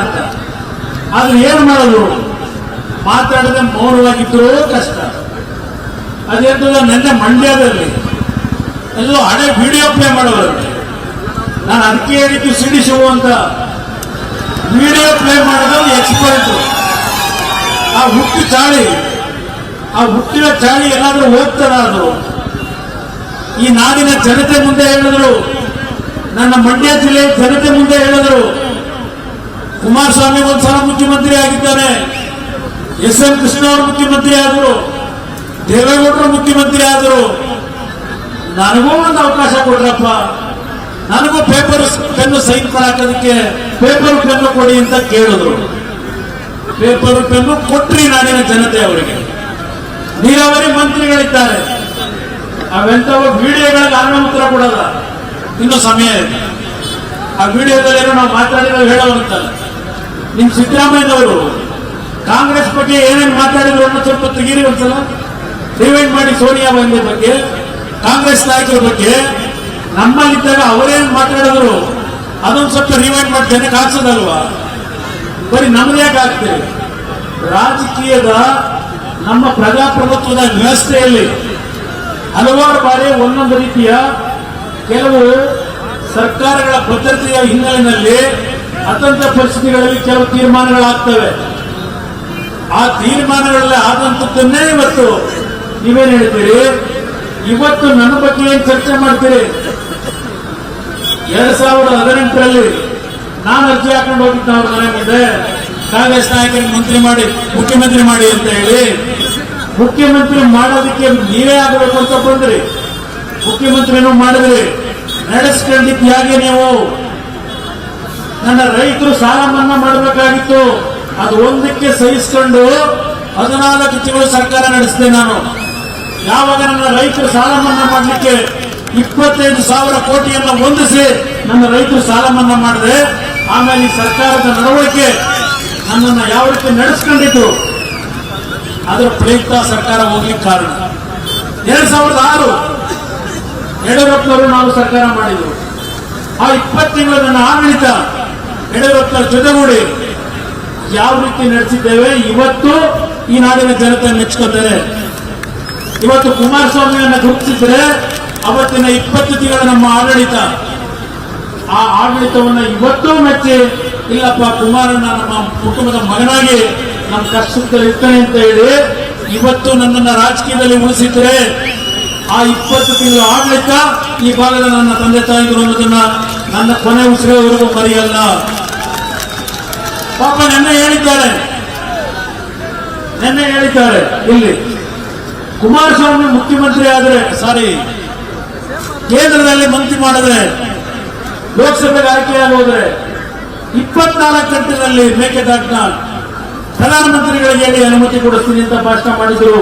ಅಂತ. ಆದ್ರೆ ಏನ್ ಮಾಡೋದು? ಮಾತಾಡದೆ ಮೌನವಾಗಿದ್ರು ಕಷ್ಟ. ಅದೇಂತದ ನನ್ನ ಮಂಡ್ಯದಲ್ಲಿ ಎಲ್ಲೋ ಹಳೆ ವಿಡಿಯೋ ಪ್ಲೇ ಮಾಡೋರು ನಾನು ಅದಕ್ಕೆ ಹೇಳಿದ್ದು ಸಿಡಿ ಅಂತ. ವಿಡಿಯೋ ಪ್ಲೇ ಮಾಡೋದ್ರಲ್ಲಿ ಎಕ್ಸ್ಪರ್ಟ್ ಆ ಹುಟ್ಟಿ ಚಾಳಿ, ಆ ಹುಟ್ಟಿನ ಚಾಳಿ ಎಲ್ಲಾದ್ರೂ ಹೋಗ್ತಾರ ಅದು? ಈ ನಾಡಿನ ಜನತೆ ಮುಂದೆ ಹೇಳಿದ್ರು. ನನ್ನ ಮಂಡ್ಯ ಜಿಲ್ಲೆಯ ಜನತೆ ಮುಂದೆ ಹೇಳಿದ್ರು. ಕುಮಾರಸ್ವಾಮಿ ಒಂದ್ಸಲ ಮುಖ್ಯಮಂತ್ರಿ ಆಗಿದ್ದಾರೆ. ಎಸ್ ಎಂ ಕೃಷ್ಣ ಅವರು ಮುಖ್ಯಮಂತ್ರಿ ಆದರು, ದೇವೇಗೌಡರು ಮುಖ್ಯಮಂತ್ರಿ ಆದರು. ನನಗೂ ಒಂದು ಅವಕಾಶ ಕೊಡ್ರಪ್ಪ. ನನಗೂ ಪೇಪರ್ ಪೆನ್ನು ಸೈನ್ ಮಾಡಾಕೋದಕ್ಕೆ ಪೇಪರ್ ಪೆನ್ನು ಕೊಡಿ ಅಂತ ಕೇಳಿದ್ರು. ಪೇಪರ್ ಪೆನ್ನು ಕೊಟ್ರಿ ನಾಡಿನ ಜನತೆ ಅವರಿಗೆ. ನೀರಾವರಿ ಮಂತ್ರಿಗಳಿದ್ದಾರೆ. ಅವೆಂಥವು ವಿಡಿಯೋಗಳಿಗೆ ಆನಂತರ ಕೊಡಲ್ಲ. ಇನ್ನು ಸಮಯ ಇದೆ. ಆ ವಿಡಿಯೋದಲ್ಲೇನೋ ನಾವು ಮಾತಾಡಿದ್ರೆ ಹೇಳೋವಂತಲ್ಲ ನಿಮ್ ಸಿದ್ದರಾಮಯ್ಯನವರು ಕಾಂಗ್ರೆಸ್ ಬಗ್ಗೆ ಏನೇನು ಮಾತಾಡಿದ್ರು ಅನ್ನೋ ಸ್ವಲ್ಪ ತೆಗೀರಿ ಒಂದ್ಸಲ. ರಿವೈಂಡ್ ಮಾಡಿ ಸೋನಿಯಾ ಗಾಂಧಿ ಬಗ್ಗೆ, ಕಾಂಗ್ರೆಸ್ ನಾಯಕರ ಬಗ್ಗೆ. ನಮ್ಮಲ್ಲಿದ್ದಾಗ ಅವರೇನು ಮಾತಾಡಿದ್ರು, ಅದೊಂದು ಸ್ವಲ್ಪ ರಿವೈಂಡ್ ಮಾಡಿ ಜನಕ್ಕೆ ಬರೀ ನಮ್ದೇ ಆಗ್ತದೆ ರಾಜಕೀಯದ ನಮ್ಮ ಪ್ರಜಾಪ್ರಭುತ್ವದ ವ್ಯವಸ್ಥೆಯಲ್ಲಿ ಹಲವಾರು ಬಾರಿ ಒಂದೊಂದು ರೀತಿಯ ಕೆಲವು ಸರ್ಕಾರಗಳ ಭದ್ರತೆಯ ಹಿನ್ನೆಲೆಯಲ್ಲಿ ಅತಂತ್ರ ಪರಿಸ್ಥಿತಿಗಳಲ್ಲಿ ಕೆಲವು ತೀರ್ಮಾನಗಳಾಗ್ತವೆ. ಆ ತೀರ್ಮಾನಗಳಲ್ಲಿ ಆದಂತದ್ದನ್ನೇ ಇವತ್ತು ನೀವೇನು ಹೇಳ್ತೀರಿ ಇವತ್ತು ನನ್ನ ಬಗ್ಗೆ ಏನು ಚರ್ಚೆ ಮಾಡ್ತೀರಿ? ಎರಡ್ ಸಾವಿರದ ಹದಿನೆಂಟರಲ್ಲಿ ನಾನು ಅರ್ಜಿ ಹಾಕೊಂಡು ಹೋಗಿದ್ದೆ, ಅವ್ರ ಮನೆ ಮುಂದೆ. ಕಾಂಗ್ರೆಸ್ ನಾಯಕರಿಗೆ ಮಂತ್ರಿ ಮಾಡಿ, ಮುಖ್ಯಮಂತ್ರಿ ಮಾಡಿ ಅಂತ ಹೇಳಿ. ಮುಖ್ಯಮಂತ್ರಿ ಮಾಡೋದಕ್ಕೆ ನೀವೇ ಆಗಬೇಕು ಅಂತ ಬಂದ್ರಿ. ಮುಖ್ಯಮಂತ್ರಿನೂ ಮಾಡಿದ್ರಿ. ನಡೆಸ್ಕೊಂಡಿದ್ದು ಹೇಗೆ ನೀವು? ನನ್ನ ರೈತರು ಸಾಲ ಮನ್ನಾ ಮಾಡಬೇಕಾಗಿತ್ತು. ಅದು ಒಂದಕ್ಕೆ ಸಹಿಸಿಕೊಂಡು ಹದಿನಾಲ್ಕು ತಿಂಗಳು ಸರ್ಕಾರ ನಡೆಸಿದೆ ನಾನು. ಯಾವಾಗ ನನ್ನ ರೈತರು ಸಾಲ ಮನ್ನಾ ಮಾಡಲಿಕ್ಕೆ ಇಪ್ಪತ್ತೈದು ಸಾವಿರ ಕೋಟಿಯನ್ನು ಹೊಂದಿಸಿ ನನ್ನ ರೈತರು ಸಾಲ ಮನ್ನಾ ಮಾಡಿದೆ ಆಮೇಲೆ ಈ ಸರ್ಕಾರದ ನಡವಳಿಕೆ ನನ್ನನ್ನು ಯಾವ ರೀತಿ ನಡೆಸ್ಕೊಂಡಿತ್ತು? ಅದರ ಪ್ರಯುಕ್ತ ಸರ್ಕಾರ ಹೋಗ್ಲಿಕ್ಕೆ ಕಾರಣ. ಎರಡ್ ಸಾವಿರದ ಆರು ಯಡಿಯೂರಪ್ಪನವರು ನಾವು ಸರ್ಕಾರ ಮಾಡಿದ್ರು. ಆ ಇಪ್ಪತ್ತು ತಿಂಗಳು ನನ್ನ ಆಡಳಿತ ಯಡಿಯೂರಪ್ಪನವ್ರ ಜೊತೆಗೂಡಿ ಯಾವ ರೀತಿ ನಡೆಸಿದ್ದೇವೆ, ಇವತ್ತು ಈ ನಾಡಿನ ಜನತೆ ಮೆಚ್ಕೋತಾರೆ ಇವತ್ತು ಕುಮಾರಸ್ವಾಮಿಯನ್ನು ಗುರುತಿಸಿದ್ರೆ ಅವತ್ತಿನ ಇಪ್ಪತ್ತು ತಿಂಗಳ ನಮ್ಮ ಆಡಳಿತ, ಆ ಆಡಳಿತವನ್ನ ಇವತ್ತೂ ಮೆಚ್ಚಿ, ಇಲ್ಲಪ್ಪ ಕುಮಾರನ್ನ ನಮ್ಮ ಕುಟುಂಬದ ಮಗನಾಗಿ ನಮ್ಮ ಕಷ್ಟದಲ್ಲಿ ಇರ್ತಾನೆ ಅಂತ ಹೇಳಿ, ಇವತ್ತು ನನ್ನನ್ನ ರಾಜಕೀಯದಲ್ಲಿ ಉಳಿಸಿದ್ರೆ ಆ ಇಪ್ಪತ್ತು ತಿಂಗಳ ಆಡಳಿತ ಈ ಭಾಗದ ನನ್ನ ತಂದೆ ತಾಯಿಗಳು ಅನ್ನೋದನ್ನ ನನ್ನ ಕೊನೆ ಉಸಿರೋವರೆಗೂ ಮರೆಯಲ್ಲ. ಪಾಪ ನೆನ್ನೆ ಹೇಳಿದ್ದಾರೆ. ನೆನ್ನೆ ಹೇಳಿದ್ದಾರೆ. ಇಲ್ಲಿ ಕುಮಾರಸ್ವಾಮಿ ಮುಖ್ಯಮಂತ್ರಿ ಆದರೆ, ಸಾರಿ, ಕೇಂದ್ರದಲ್ಲಿ ಮಂತ್ರಿ ಮಾಡಿದ್ರೆ ಲೋಕಸಭೆಗೆ ಆಯ್ಕೆಯಾಗೋದ್ರೆ ಇಪ್ಪತ್ನಾಲ್ಕು ಗಂಟೆನಲ್ಲಿ ಮೇಕೆದಾಟ್ನ ಪ್ರಧಾನಮಂತ್ರಿಗಳಿಗೆ ಹೇಳಿ ಅನುಮತಿ ಕೊಡಿಸ್ತೀನಿ ಅಂತ ಭಾಷಣ ಮಾಡಿದ್ರು.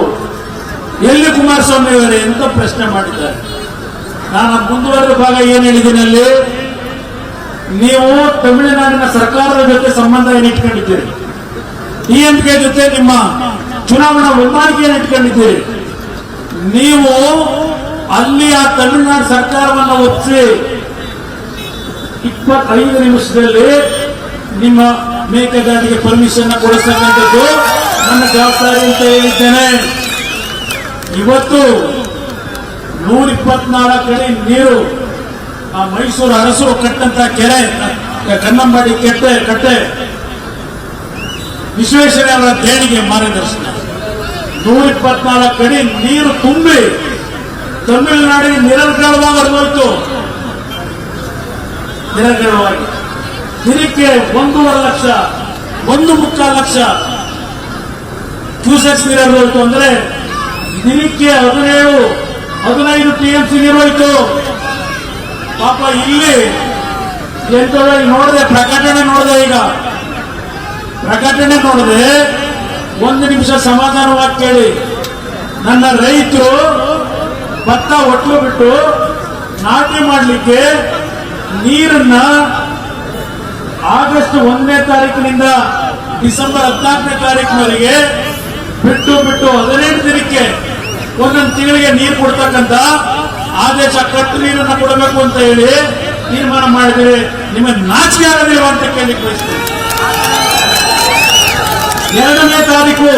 ಎಲ್ಲಿ ಕುಮಾರಸ್ವಾಮಿ ಅವರೇ? ಅಂತ ಪ್ರಶ್ನೆ ಮಾಡಿದ್ದಾರೆ. ನಾನು ಮುಂದುವರೆದ ಭಾಗ ಏನು ಹೇಳಿದ್ದೀನಿ ಅಲ್ಲಿ ನೀವು ತಮಿಳುನಾಡಿನ ಸರ್ಕಾರದ ಜೊತೆ ಸಂಬಂಧ ಏನು ಇಟ್ಕೊಂಡಿದ್ದೀರಿ? ಡಿಎಂಕೆ ಜೊತೆ ನಿಮ್ಮ ಚುನಾವಣಾ ಹೊಂದಾಣಿಕೆಯನ್ನು ಇಟ್ಕೊಂಡಿದ್ದೀರಿ? ನೀವು ಅಲ್ಲಿ ಆ ತಮಿಳುನಾಡು ಸರ್ಕಾರವನ್ನು ಒಪ್ಪಿಸಿ ಇಪ್ಪತ್ತೈದು ನಿಮಿಷದಲ್ಲಿ ನಿಮ್ಮ ಮೇಕೆದಾಟಿಗೆ ಪರ್ಮಿಷನ್ ಕೊಡಿಸ್ತಕ್ಕಂಥದ್ದು ನನ್ನ ಜವಾಬ್ದಾರಿ ಅಂತ ಹೇಳಿದ್ದೇನೆ. ಇವತ್ತು ನೂರ ಇಪ್ಪತ್ನಾಲ್ಕು ಕಡೆ ನೀರು ಆ ಮೈಸೂರು ಅರಸರು ಕಟ್ಟಂತ ಕೆರೆ ಕನ್ನಂಬಾಡಿ ಕೆಟ್ಟೆ, ಕಟ್ಟೆ. ವಿಶ್ವೇಶ್ವರ ದೇಣಿಗೆ ಮಾರ್ಗದರ್ಶನ. ನೂರ ಇಪ್ಪತ್ನಾಲ್ಕು ಕಡಿ ನೀರು ತುಂಬಿ ತಮಿಳುನಾಡಿಗೆ ನಿರರ್ಗಳವಾಗಿ ಹರಿದೋಯ್ತು ನಿರರ್ಗಳವಾಗಿ. ದಿನಕ್ಕೆ ಒಂದೂವರೆ ಲಕ್ಷ, ಒಂದು ಮುಕ್ಕಾಲು ಲಕ್ಷ ಕ್ಯೂಸೆಕ್ಸ್ ನೀರು ಹರಿದೋಯ್ತು. ಅಂದ್ರೆ ದಿನಕ್ಕೆ ಹದಿನೇಳು, ಹದಿನೈದು ಟಿ ಎಂ ಸಿ ನೀರು ಹೋಯ್ತು. ಪಾಪ ಇಲ್ಲಿ ಎಂತದ ನೋಡಿದೆ ಪ್ರಕಟಣೆ ನೋಡಿದೆ ಈಗ. ಪ್ರಕಟಣೆ ನೋಡಿದೆ ಒಂದು ನಿಮಿಷ ಸಮಾಧಾನವಾಗಿ ಕೇಳಿ. ನನ್ನ ರೈತರು ಭತ್ತ ಒಟ್ಟು ಬಿಟ್ಟು ನಾಟಿ ಮಾಡಲಿಕ್ಕೆ ನೀರನ್ನ ಆಗಸ್ಟ್ ಒಂದನೇ ತಾರೀಕಿನಿಂದ ಡಿಸೆಂಬರ್ ಹದಿನಾಲ್ಕನೇ ತಾರೀಕಿನವರೆಗೆ ಬಿಟ್ಟು ಬಿಟ್ಟು ಹದಿನೆಂಟು ದಿನಕ್ಕೆ ಒಂದೊಂದು ತಿಂಗಳಿಗೆ ನೀರು ಕೊಡ್ತಕ್ಕಂತ ಆದೇಶ ಕಟ್ಟು ನೀರನ್ನು ಕೊಡಬೇಕು ಅಂತ ಹೇಳಿ ತೀರ್ಮಾನ ಮಾಡಿದರೆ ನಿಮಗೆ ನಾಚಿಕೆ ಆಗಲಿಲ್ಲ ಅಂತ ಕೇಳಿ ಬಯಸ್ತೀನಿ ಎರಡನೇ ತಾರೀಕು,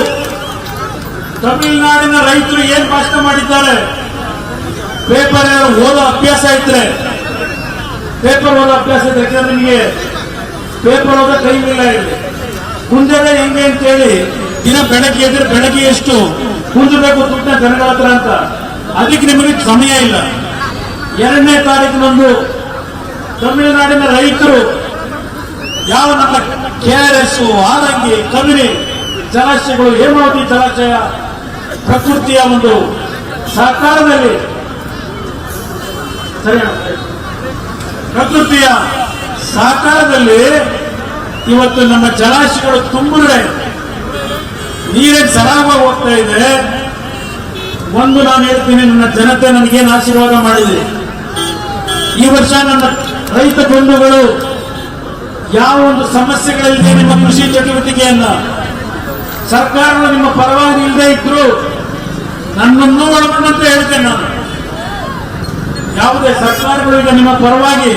ತಮಿಳುನಾಡಿನ ರೈತರು ಏನ್ ಭಾಷಣ ಮಾಡಿದ್ದಾರೆ? ಪೇಪರ್ ಓದೋ ಅಭ್ಯಾಸ ಇದ್ರೆ. ಪೇಪರ್ ಓದೋ ಅಭ್ಯಾಸ ಇದ್ರೆ ಯಾಕಂದ್ರೆ ನಿಮಗೆ. ಪೇಪರ್ ಓದೋ ಕೈಲಿಲ್ಲ ಇಲ್ಲಿ ಕುಂದದ ಹೆಂಗೆ ಅಂತೇಳಿ ದಿನ ಬೆಳಗ್ಗೆ ಎದ್ರೆ ಬೆಳಗ್ಗೆ ಎಷ್ಟು? ಕುಂದಬೇಕು ದುಡ್ಡನ್ನ ಜನಗಳ ಹತ್ರ ಅಂತ. ಅದಕ್ಕೆ ನಿಮಗೆ ಸಮಯ ಇಲ್ಲ. ಎರಡನೇ ತಾರೀಕಿನಂದು ತಮಿಳುನಾಡಿನ ರೈತರು ಯಾವ ನಮ್ಮ K R S Harangi Kabini ಜಲಾಶಯಗಳು, ಹೇಮಾವತಿ ಜಲಾಶಯ ಪ್ರಕೃತಿಯ ಒಂದು ಸರ್ಕಾರದಲ್ಲಿ? ಪ್ರಕೃತಿಯ ಸಹಕಾರದಲ್ಲಿ ಇವತ್ತು ನಮ್ಮ ಜಲಾಶಯಗಳು ತುಂಬಿದ್ರೆ ನೀರೇನು ಸರಾಗವಾಗಿ ಹೋಗ್ತಾ ಇದೆ. ಒಂದು ನಾನು ಹೇಳ್ತೀನಿ, ನನ್ನ ಜನತೆ ನನಗೇನು ಆಶೀರ್ವಾದ ಮಾಡಿದೆ ಈ ವರ್ಷ ನನ್ನ ರೈತ ಬಂಧುಗಳು ಯಾವ ಒಂದು ಸಮಸ್ಯೆಗಳಿದೆ ನಿಮ್ಮ ಕೃಷಿ ಚಟುವಟಿಕೆಯನ್ನ ಸರ್ಕಾರಗಳು ನಿಮ್ಮ ಪರವಾಗಿ ಇಲ್ಲದೆ ಇದ್ರು ನನ್ನನ್ನು ಒಳಗೊಂಡಂತೆ ಹೇಳ್ತೇನೆ ನಾನು. ಯಾವುದೇ ಸರ್ಕಾರಗಳು ಈಗ ನಿಮ್ಮ ಪರವಾಗಿ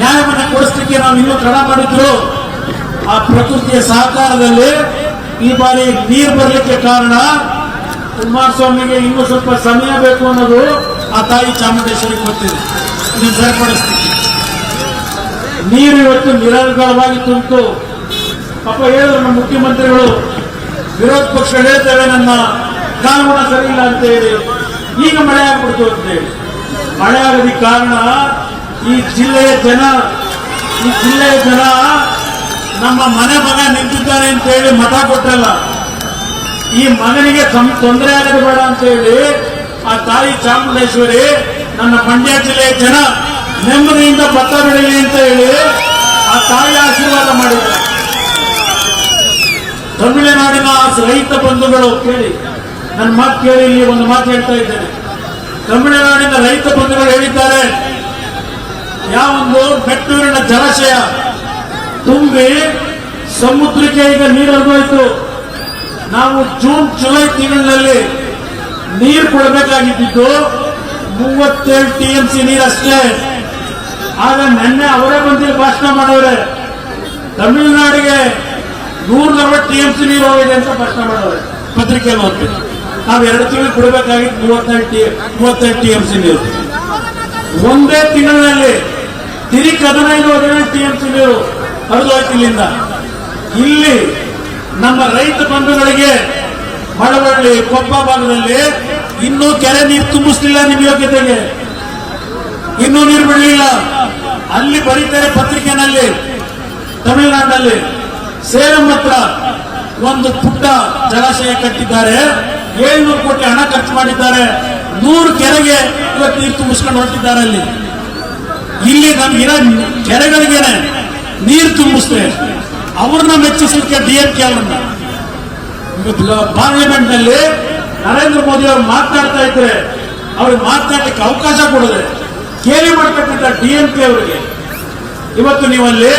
ನ್ಯಾಯವನ್ನು ಕೊಡಿಸ್ಲಿಕ್ಕೆ ನಾವು ಇನ್ನೂ ತಡ ಮಾಡಿದ್ರು, ಆ ಪ್ರಕೃತಿಯ ಸಹಕಾರದಲ್ಲಿ ಈ ಬಾರಿ ನೀರು ಬರಲಿಕ್ಕೆ ಕಾರಣ ಕುಮಾರಸ್ವಾಮಿಗೆ ಇನ್ನೂ ಸ್ವಲ್ಪ ಸಮಯ ಬೇಕು ಅನ್ನೋದು ಆ ತಾಯಿ ಚಾಮುಂಡೇಶ್ವರಿ ಗೊತ್ತಿದೆ. ಇದನ್ನು ಸರಿಪಡಿಸ್ತೀವಿ ನೀರು ಇವತ್ತು ನಿರರ್ಗಳವಾಗಿ ತುಂಬಿತು. ಪಾಪ ಹೇಳಿದ್ರು ನಮ್ಮ ಮುಖ್ಯಮಂತ್ರಿಗಳು, ವಿರೋಧ ಪಕ್ಷ ಹೇಳ್ತೇವೆ ನನ್ನ ಕಾನೂನ ಸರಿ ಇಲ್ಲ ಅಂತ ಹೇಳಿ. ಈಗ ಮಳೆ ಆಗ್ಬಿಡ್ತು ಅಂತ ಹೇಳಿ. ಮಳೆ ಆಗೋದಕ್ಕೆ ಕಾರಣ ಈ ಜಿಲ್ಲೆಯ ಜನ, ಈ ಜಿಲ್ಲೆಯ ಜನ ನಮ್ಮ ಮನೆ ಮಗ ನಿಂತಿದ್ದಾನೆ ಅಂತ ಹೇಳಿ ಮತ ಕೊಟ್ಟಲ್ಲ ಈ ಮಗನಿಗೆ ತೊಂದರೆ ಆಗದು ಬೇಡ ಅಂತ ಹೇಳಿ ಆ ತಾಯಿ ಚಾಮುಂಡೇಶ್ವರಿ, ನನ್ನ ಮಂಡ್ಯ ಜಿಲ್ಲೆಯ ಜನ ನೆಮ್ಮದಿಯಿಂದ ಪತ್ರ ಬೆಳೀಲಿ ಅಂತ ಹೇಳಿ ಆ ತಾಯಿ ಆಶೀರ್ವಾದ ಮಾಡಿದ್ದಾರೆ. ತಮಿಳುನಾಡಿನ ರೈತ ಬಂಧುಗಳು ಕೇಳಿ, ನನ್ನ ಮಾತು ಕೇಳಿ ಇಲ್ಲಿ ಒಂದು ಮಾತು ಹೇಳ್ತಾ ಇದ್ದೇನೆ. ತಮಿಳುನಾಡಿನ ರೈತ ಬಂಧುಗಳು ಹೇಳಿದ್ದಾರೆ ಯಾವೊಂದು ಬೆಟ್ಟೂರಿನ ಜಲಾಶಯ ತುಂಬಿ ಸಮುದ್ರಕ್ಕೆ ಈಗ ನೀರು ಹರಿದೋಯ್ತು. ನಾವು ಜೂನ್, ಜುಲೈ ತಿಂಗಳಿನಲ್ಲಿ ನೀರು ಕೊಡಬೇಕಾಗಿದ್ದು ಮೂವತ್ತೇಳು ಟಿ ಎಂ ಸಿ ನೀರಷ್ಟೇ ಆಗ ನಿನ್ನೆ ಅವರೇ ಬಂದು ಭಾಷಣ ಮಾಡವ್ರೆ ತಮಿಳುನಾಡಿಗೆ ನೂರ ನಲವತ್ತು ಟಿ ಎಂ ಸಿ ನೀರು ಹೋಗಿದೆ ಅಂತ ಭಾಷಣ ಮಾಡವ್ರೆ ಪತ್ರಿಕೆಯಲ್ಲಿ ಓದ್ತೀವಿ ನಾವು ಎರಡು ತಿಂಗಳು ಕೊಡಬೇಕಾಗಿತ್ತು ಮೂವತ್ತೈದು ಟಿ ಮೂವತ್ತೈದು ಟಿ ಎಂ ಸಿ ನೀರು. ಒಂದೇ ತಿಂಗಳಲ್ಲಿ ತಿರುಗಿ ಹದಿನೈದು ಹದಿನೈದು ಟಿ ಎಂ ಸಿ ನೀರು ಹರಿದೋಯ್ತು ಇಲ್ಲಿಂದ. ಇಲ್ಲಿ ನಮ್ಮ ರೈತ ಬಂಧುಗಳಿಗೆ ಮಳವಳ್ಳಿ ಕೊಪ್ಪ ಭಾಗದಲ್ಲಿ ಇನ್ನೂ ಕೆರೆ ನೀರು ತುಂಬಿಸ್ಲಿಲ್ಲ ನಿಮ್ಮ ಯೋಗ್ಯತೆಗೆ. ಇನ್ನೂ ನೀರು ಬಿಡಲಿಲ್ಲ. ಅಲ್ಲಿ ಬರೀತಾರೆ ಪತ್ರಿಕೆನಲ್ಲಿ ತಮಿಳುನಾಡಿನಲ್ಲಿ ಸೇರಂ ಹತ್ರ ಒಂದು ಪುಟ್ಟ ಜಲಾಶಯ ಕಟ್ಟಿದ್ದಾರೆ. ಏಳ್ನೂರು ಕೋಟಿ ಹಣ ಖರ್ಚು ಮಾಡಿದ್ದಾರೆ. ನೂರು ಕೆರೆಗೆ ಇವತ್ತು ನೀರು ತುಂಬಿಸ್ಕೊಂಡು ಹೊರಟಿದ್ದಾರೆ ಅಲ್ಲಿ. ಇಲ್ಲಿ ನಮ್ಗಿರೋ ಕೆರೆಗಳಿಗೇನೆ ನೀರು ತುಂಬಿಸ್ತೇವೆ ಅವ್ರನ್ನ ಮೆಚ್ಚಿಸಲಿಕ್ಕೆ ಡಿ ಎಂ ಕೆ ಅವರನ್ನ. ಪಾರ್ಲಿಮೆಂಟ್ನಲ್ಲಿ ನರೇಂದ್ರ ಮೋದಿ ಅವರು ಮಾತನಾಡ್ತಾ ಇದ್ರೆ ಅವ್ರಿಗೆ ಮಾತನಾಡಲಿಕ್ಕೆ ಅವಕಾಶ ಕೊಡದೆ ಕೇಳಿ ಮಾಡ್ತಕ್ಕಂಥ ಡಿ ಎಂ ಕೆ ಅವರಿಗೆ. ಇವತ್ತು ನೀವಲ್ಲಿ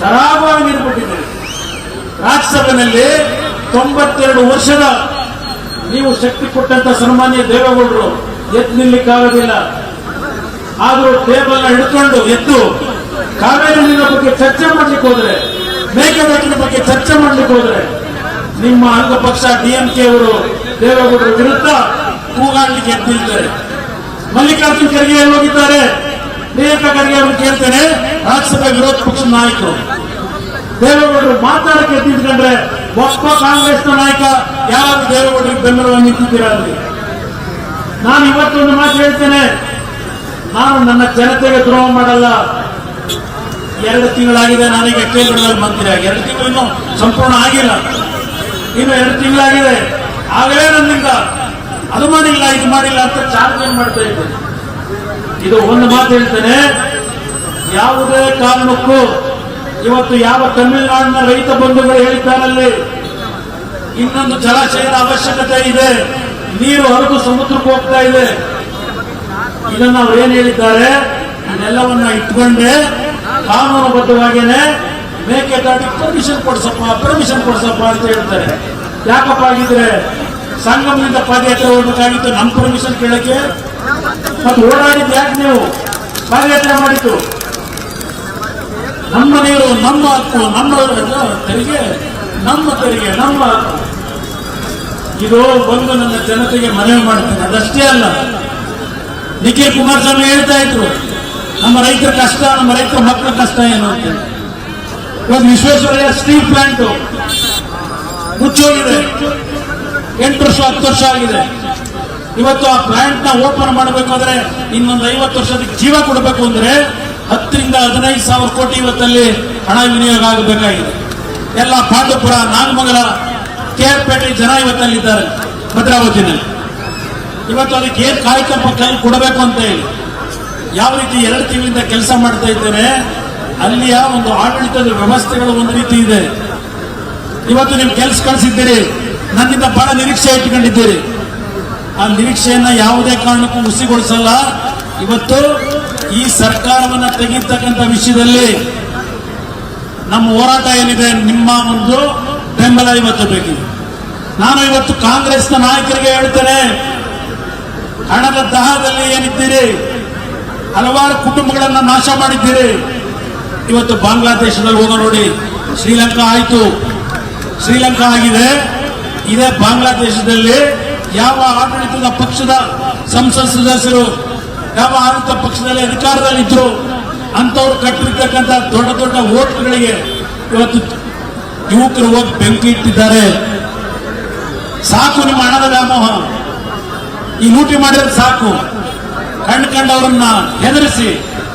ಖರಾಬಾಗಿ ನೀರು ಕೊಟ್ಟಿದ್ದೀರಿ ರಾಜ್ಯಸಭೆಯಲ್ಲಿ ತೊಂಬತ್ತೆರಡು ವರ್ಷದ ನೀವು ಶಕ್ತಿ ಕೊಟ್ಟಂತ ಸನ್ಮಾನ್ಯ ದೇವೇಗೌಡರು ಎದ್ದು ನಿಲ್ಲಿಕ್ಕಾಗೋದಿಲ್ಲ ಆದರೂ ಟೇಬಲ್ನ ಹಿಡ್ಕೊಂಡು ಎದ್ದು ಕಾವೇರಿ ನೀರಿನ ಬಗ್ಗೆ ಚರ್ಚೆ ಮಾಡ್ಲಿಕ್ಕೆ ಹೋದ್ರೆ ಮೇಕೆದಾಟಿನ ಬಗ್ಗೆ ಚರ್ಚೆ ಮಾಡಲಿಕ್ಕೆ ಹೋದ್ರೆ ನಿಮ್ಮ ಅಂಗ ಪಕ್ಷ ಡಿಎಂಕೆ ಅವರು ದೇವೇಗೌಡರ ವಿರುದ್ಧ ಕೂಗಾಡ್ಲಿಕ್ಕೆ ಎದ್ದು ನಿಲ್ತಾರೆ ಮಲ್ಲಿಕಾರ್ಜುನ್ ಖರ್ಗೆ ಹೋಗಿದ್ದಾರೆ? ಪ್ರಿಯಾಂಕಾ ಖರ್ಗೆ ಅವರು ಕೇಳ್ತೇನೆ. ರಾಜ್ಯಸಭೆ ವಿರೋಧ ಪಕ್ಷದ ನಾಯಕರು. ದೇವೇಗೌಡರು ಮಾತಾಡಕ್ಕೆ ಎದ್ದಿದ್ಕೊಂಡ್ರೆ ಒಪ್ಪ ಕಾಂಗ್ರೆಸ್ನ ನಾಯಕ ಯಾರು ದೇವೇಗೌಡರಿಗೆ ಬೆಂಬಲವನ್ನು ನಿಂತಿದ್ದೀರಾ ಅಲ್ಲಿ? ನಾನು ಇವತ್ತೊಂದು ಮಾತು ಹೇಳ್ತೇನೆ. ನಾನು ನನ್ನ ಜನತೆಗೆ ದ್ರೋಹ ಮಾಡಲ್ಲ. ಎರಡು ತಿಂಗಳಾಗಿದೆ ನನಗೆ ಕೇಂದ್ರದಲ್ಲಿ ಮಂತ್ರಿ ಆಗಿ ಎರಡು ತಿಂಗಳು ಇನ್ನೂ ಸಂಪೂರ್ಣ ಆಗಿಲ್ಲ. ಇನ್ನು ಎರಡು ತಿಂಗಳಾಗಿದೆ. ಆಗಲೇ ನನ್ನಿಂದ ಅದು ಮಾಡಿಲ್ಲ ಇದು ಮಾಡಿಲ್ಲ ಅಂತ ಚಾರ್ಜ್ ಮಾಡ್ತಾ ಇದ್ದೇನೆ ಇದು ಒಂದು ಮಾತು ಹೇಳ್ತೇನೆ. ಯಾವುದೇ ಕಾರಣಕ್ಕೂ ಇವತ್ತು ಯಾವ ತಮಿಳುನಾಡಿನ ರೈತ ಬಂಧುಗಳು ಹೇಳಿದ್ದಾರಲ್ಲಿ ಇನ್ನೊಂದು ಜಲಾಶಯದ ಅವಶ್ಯಕತೆ ಇದೆ. ನೀರು ಹರಿದು ಸಮುದ್ರಕ್ಕೆ ಹೋಗ್ತಾ ಇದೆ. ಇದನ್ನ ಅವ್ರು ಏನ್ ಹೇಳಿದ್ದಾರೆ? ಇದೆಲ್ಲವನ್ನ ಇಟ್ಕೊಂಡೆ ಕಾನೂನುಬದ್ಧವಾಗೇನೆ ಮೇಕೆದಾಟಿ ಪರ್ಮಿಷನ್ ಕೊಡ್ಸಪ್ಪ ಪರ್ಮಿಷನ್ ಕೊಡ್ಸಪ್ಪ ಅಂತ ಹೇಳ್ತಾರೆ. ಯಾಕಪ್ಪ ಆಗಿದ್ರೆ ಸಂಗಮದಿಂದ ಪಾದಯಾತ್ರೆ ಹೋಗ್ಬೇಕಾಗಿತ್ತು ನಮ್ಮ ಪರ್ಮಿಷನ್ ಕೇಳಕ್ಕೆ? ಮತ್ತು ಓಡಾಡಿದ್ದು ಯಾಕೆ ನೀವು? ಪಾದಯಾತ್ರೆ ಮಾಡಿತ್ತು ನಮ್ಮ ನೀರು ನಮ್ಮ ಹಕ್ಕು ನಮ್ಮ ತೆರಿಗೆ ನಮ್ಮ ತೆರಿಗೆ, ನಮ್ಮ ಇದು ಒಂದು ನನ್ನ ಜನತೆಗೆ ಮನವಿ ಮಾಡ್ತೇನೆ. ಅದಷ್ಟೇ ಅಲ್ಲ. ನಿಖಿಲ್ ಕುಮಾರಸ್ವಾಮಿ ಹೇಳ್ತಾ ಇದ್ರು. ನಮ್ಮ ರೈತರ ಕಷ್ಟ, ನಮ್ಮ ರೈತರ ಮಕ್ಕಳ ಕಷ್ಟ ಏನು ಅಂತ ಇವತ್ತು ವಿಶ್ವೇಶ್ವರಯ್ಯ ಸ್ಟೀಲ್ ಪ್ಲಾಂಟ್ ಮುಚ್ಚೋಗಿದೆ. ಎಂಟು ವರ್ಷ, ಹತ್ತು ವರ್ಷ ಆಗಿದೆ. ಇವತ್ತು ಆ ಪ್ಲಾಂಟ್ನ ಓಪನ್ ಮಾಡಬೇಕಾದ್ರೆ ಇನ್ನೊಂದು ಐವತ್ತು ವರ್ಷದ ಜೀವ ಕೊಡಬೇಕು ಅಂದ್ರೆ ಹತ್ತರಿಂದ ಹದಿನೈದು ಸಾವಿರ ಕೋಟಿ ಇವತ್ತಲ್ಲಿ ಹಣ ವಿನಿಯೋಗ ಆಗಬೇಕಾಗಿದೆ. ಎಲ್ಲ ಪಾಂಡುಪುರ, ನಾಗಮಂಗಲ ಕೇರ್ಪೇಟೆ ಜನ ಇವತ್ತಲ್ಲಿದ್ದಾರೆ ಭದ್ರಾವತಿನಲ್ಲಿ ಇವತ್ತು ಅದಕ್ಕೆ ಏನ್ ಕಾಯಕಲ್ಪ ಕೈ ಕೊಡಬೇಕು ಅಂತ ಹೇಳಿ. ಯಾವ ರೀತಿ ಎರಡು ತಿಂಗಳಿಂದ ಕೆಲಸ ಮಾಡ್ತಾ ಇದ್ದೇನೆ, ಅಲ್ಲಿಯ ಒಂದು ಆಡಳಿತದ ವ್ಯವಸ್ಥೆಗಳು ಒಂದು ರೀತಿ ಇದೆ. ಇವತ್ತು ನೀವು ಕೆಲಸ ಕಳಿಸಿದ್ದೀರಿ, ನನ್ನಿಂದ ಬಹಳ ನಿರೀಕ್ಷೆ ಇಟ್ಕೊಂಡಿದ್ದೀರಿ ಆ ನಿರೀಕ್ಷೆಯನ್ನ ಯಾವುದೇ ಕಾರಣಕ್ಕೂ ಹುಸಿಗೊಳಿಸಲ್ಲ. ಇವತ್ತು ಈ ಸರ್ಕಾರವನ್ನು ತೆಗಿತಕ್ಕಂಥ ವಿಷಯದಲ್ಲಿ ನಮ್ಮ ಹೋರಾಟ ಏನಿದೆ, ನಿಮ್ಮ ಒಂದು ಬೆಂಬಲ ಇವತ್ತು ಬೇಕಿದೆ. ನಾನು ಇವತ್ತು ಕಾಂಗ್ರೆಸ್ನ ನಾಯಕರಿಗೆ ಹೇಳ್ತೇನೆ ಹಣದ ದಹದಲ್ಲಿ ಏನಿದ್ದೀರಿ ಹಲವಾರು ಕುಟುಂಬಗಳನ್ನ ನಾಶ ಮಾಡಿದ್ದೀರಿ. ಇವತ್ತು ಬಾಂಗ್ಲಾದೇಶದಲ್ಲಿ ಹೋದ ನೋಡಿ. ಶ್ರೀಲಂಕಾ ಆಯ್ತು. ಶ್ರೀಲಂಕಾ ಆಗಿದೆ. ಇದೇ ಬಾಂಗ್ಲಾದೇಶದಲ್ಲಿ ಯಾವ ಆಡಳಿತದ ಪಕ್ಷದ ಸಂಸತ್ ಸದಸ್ಯರು, ಯಾವ ಆಡಳಿತ ಪಕ್ಷದಲ್ಲಿ ಅಧಿಕಾರದಲ್ಲಿದ್ದರು ಅಂಥವ್ರು ಕಟ್ಟಿರ್ತಕ್ಕಂಥ ದೊಡ್ಡ ದೊಡ್ಡ ಹೋಟ್ಲ್ಗಳಿಗೆ ಇವತ್ತು ಯುವಕರು ಹೋಗಿ ಬೆಂಕಿ ಇಟ್ಟಿದ್ದಾರೆ. ಸಾಕು ನಿಮ್ಮ ಹಣದ ವ್ಯಾಮೋಹ. ಈ ಲೂಟಿ ಮಾಡಿದ್ರೆ ಸಾಕು. ಕಂಡು ಕಂಡವರನ್ನ ಹೆದರಿಸಿ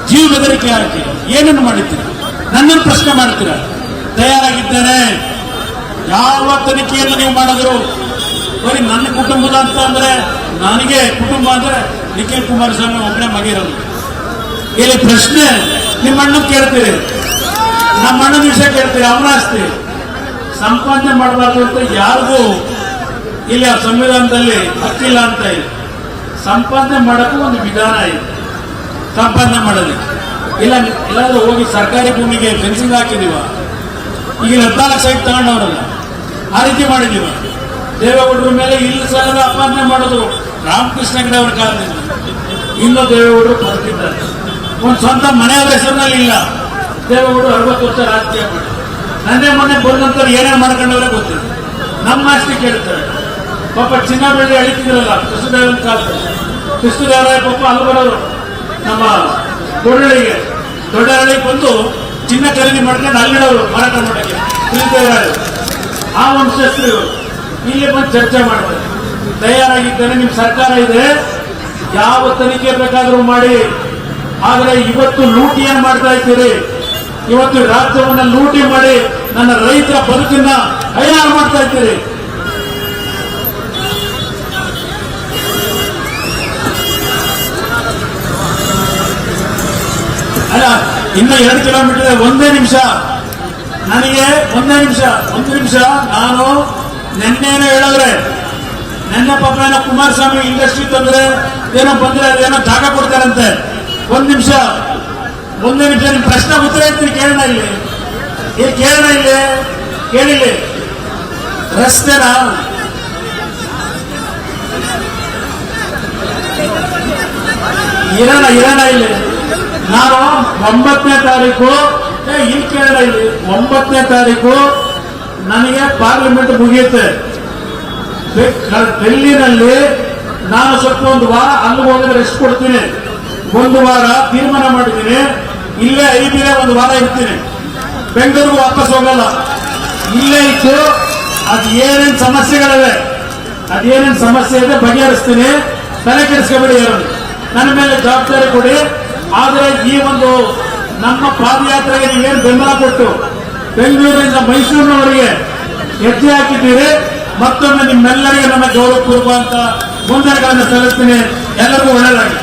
ಜೀವ ಬೆದರಿಕೆ ಹಾಕಿ ಏನನ್ನು ಮಾಡಿದ್ದೀರಿ? ನನ್ನನ್ನು ಪ್ರಶ್ನೆ ಮಾಡ್ತೀರ? ತಯಾರಾಗಿದ್ದೇನೆ. ಯಾವ ತನಿಖೆಯನ್ನು ನೀವು ಮಾಡಿದ್ರು? ಬರೀ ನನ್ನ ಕುಟುಂಬದ ಅಂತ ಅಂದ್ರೆ ನನಗೆ ಕುಟುಂಬ ಅಂದ್ರೆ ನಿಖಿಲ್ ಕುಮಾರಸ್ವಾಮಿ ಒಬ್ಬನೇ ಮಗಿರೋದು ಇಲ್ಲಿ ಪ್ರಶ್ನೆ ನಿಮ್ಮ ಅಣ್ಣ ಕೇಳ್ತೀರಿ. ನಮ್ಮ ವಿಷಯ ಕೇಳ್ತೀರಿ, ಅವನ ಆಸ್ತಿ. ಸಂಪಾದನೆ ಮಾಡಬಾರ್ದು ಅಂತ ಯಾರಿಗೂ ಇಲ್ಲಿ ಆ ಸಂವಿಧಾನದಲ್ಲಿ ಹಕ್ಕಿಲ್ಲ ಅಂತ ಇದೆ ಸಂಪಾದನೆ ಮಾಡೋಕ್ಕೂ ಒಂದು ವಿಧಾನ ಇದೆ. ಸಂಪಾದನೆ ಮಾಡೋದು. ಇಲ್ಲ ಎಲ್ಲಾದರೂ ಹೋಗಿ ಸರ್ಕಾರಿ ಭೂಮಿಗೆ ಫೆನ್ಸಿಂಗ್ ಹಾಕಿದೀವ. ಈಗ ಹದಿನಾಲ್ಕು ಸೈಟ್ ತಗೊಂಡವ್ರಲ್ಲ, ಆ ರೀತಿ ಮಾಡಿದೀವ. ದೇವೇಗೌಡರ ಮೇಲೆ ಇಲ್ಲಿ ಸಲ ಅಪಾದನೆ ಮಾಡೋದು ರಾಮಕೃಷ್ಣ ಹೆಗಡೆ ಅವರ ಕಾಲದಿಂದ. ಇನ್ನೂ ದೇವೇಗೌಡರು ಬದುಕಿದ್ದಾರೆ. ಒಂದು ಸ್ವಂತ ಮನೆಯವರ ಹೆಸರಿನಲ್ಲಿ ಇಲ್ಲ. ದೇವೇಗೌಡರು ಅರವತ್ತು ವರ್ಷ ರಾಜಕೀಯ ಮಾಡಿ ನನ್ನೇ ಮೊನ್ನೆ ಬಂದಂಥವ್ರು ಏನೇನು ಮಾಡ್ಕೊಂಡವರೇ ಗೊತ್ತಿಲ್ಲ. ನಮ್ಮ ಆಸ್ತಿ ಕೇಳ್ತಾರೆ ಪಾಪ ಚಿನ್ನ ಬೆಳ್ಳಿ ಅಳಿತಿದ್ರಲ್ಲ, ಕೃಷ್ಣದೇವನ ಕಾಲದಲ್ಲಿ. ಕೃಷ್ಣದೇವರಾಯ ಪಕ್ಕ ಅಲ್ಲಿ ನಮ್ಮ ದೊಡ್ಡಹಳ್ಳಿಗೆ ದೊಡ್ಡಹಳ್ಳಿಗೆ ಬಂದು ಚಿನ್ನ ಖರೀದಿ ಮಾಡ್ಕೊಂಡು ಅಲ್ಲಿಡೋರು ಮಾರಾಟ ಮಾಡೋಕ್ಕೆ ಆ ವಂಶಸ್ಥರು ಇಲ್ಲಿ ಬಂದು ಚರ್ಚೆ ಮಾಡ್ತಾರೆ ತಯಾರಾಗಿದ್ದೇನೆ, ನಿಮ್ಮ ಸರ್ಕಾರ ಇದೆ. ಯಾವ ತನಿಖೆ ಬೇಕಾದರೂ ಮಾಡಿ. ಆದರೆ ಇವತ್ತು ಲೂಟಿಯನ್ನು ಮಾಡ್ತಾ ಇದ್ದೀರಿ? ಇವತ್ತು ರಾಜ್ಯವನ್ನು ಲೂಟಿ ಮಾಡಿ ನನ್ನ ರೈತರ ಬದುಕನ್ನ ಹೈರಾಣ ಮಾಡ್ತಾ ಇದ್ದೀರಿ. ಇನ್ನ ಎರಡು ಕಿಲೋಮೀಟರ್ ಒಂದೇ ನಿಮಿಷ. ನನಗೆ ಒಂದೇ ನಿಮಿಷ. ಒಂದು ನಿಮಿಷ. ನಾನು ನಿನ್ನೇನು ಹೇಳಿದ್ರೆ, ನನ್ನ ಪಾಪ ಏನೋ ಕುಮಾರಸ್ವಾಮಿ ಇಂಡಸ್ಟ್ರಿ ತಂದ್ರೆ ಏನೋ ಬಂದ್ರೆ ಏನೋ ಜಾಗ ಕೊಡ್ತಾರಂತೆ. ಒಂದು ನಿಮಿಷ. ಒಂದೇ ನಿಮಿಷ. ನಿಮ್ ಪ್ರಶ್ನೆ ಉತ್ತರ ಇರ್ತೀನಿ ಕೇಳೋಣ ಇಲ್ಲಿ. ಇಲ್ಲಿ ಕೇಳೋಣ ಇಲ್ಲಿ. ಕೇಳಿಲ್ಲಿ. ರಸ್ತೆನಾ ಇರೋಣ ಇರೋಣ ಇಲ್ಲಿ. ನಾನು ಒಂಬತ್ತನೇ ತಾರೀಕು ಇಲ್ಲಿ ಇಲ್ಲಿ, ಒಂಬತ್ತನೇ ತಾರೀಕು ನನಗೆ ಪಾರ್ಲಿಮೆಂಟ್ ಮುಗಿಯುತ್ತೆ. ಡೆಲ್ಲಿನಲ್ಲಿ ನಾನು ಸ್ವಲ್ಪ ಒಂದು ವಾರ ಅಲ್ಲಿ ಹೋಗಿದ್ರೆ ರೆಸ್ಟ್ ಕೊಡ್ತೀನಿ. ಒಂದು ವಾರ ತೀರ್ಮಾನ ಮಾಡಿದ್ದೀನಿ. ಇಲ್ಲೇ ಐದಿನೇ ಒಂದು ವಾರ ಇರ್ತೀನಿ. ಬೆಂಗಳೂರು ವಾಪಸ್ ಹೋಗಲ್ಲ. ಇಲ್ಲೇ ಇತ್ತು, ಅದು ಏನೇನು ಸಮಸ್ಯೆಗಳಿವೆ ಅದೇನೇನು ಸಮಸ್ಯೆ ಇದೆ ಬಗೆಹರಿಸ್ತೀನಿ. ತಲೆ ಕೆಡಿಸ್ಕೊಬೇಡಿ ಯಾರು. ನನ್ನ ಮೇಲೆ ಜವಾಬ್ದಾರಿ ಕೊಡಿ. ಆದ್ರೆ ಈ ಒಂದು ನಮ್ಮ ಪಾದಯಾತ್ರೆಗೆ ನೀವೇನು ಬೆಂಬಲ ಕೊಟ್ಟು ಬೆಂಗಳೂರಿನಿಂದ ಮೈಸೂರಿನವರಿಗೆ ಹೆಜ್ಜೆ ಹಾಕಿದ್ದೀರಿ, ಮತ್ತೊಮ್ಮೆ ನಿಮ್ಮೆಲ್ಲರಿಗೆ ನನ್ನ ಅಂತ ವಂದನೆಗಳನ್ನು ಸಲ್ಲಿಸ್ತೀನಿ. ಎಲ್ಲರಿಗೂ ಒಳ್ಳೆಯದಾಗಿ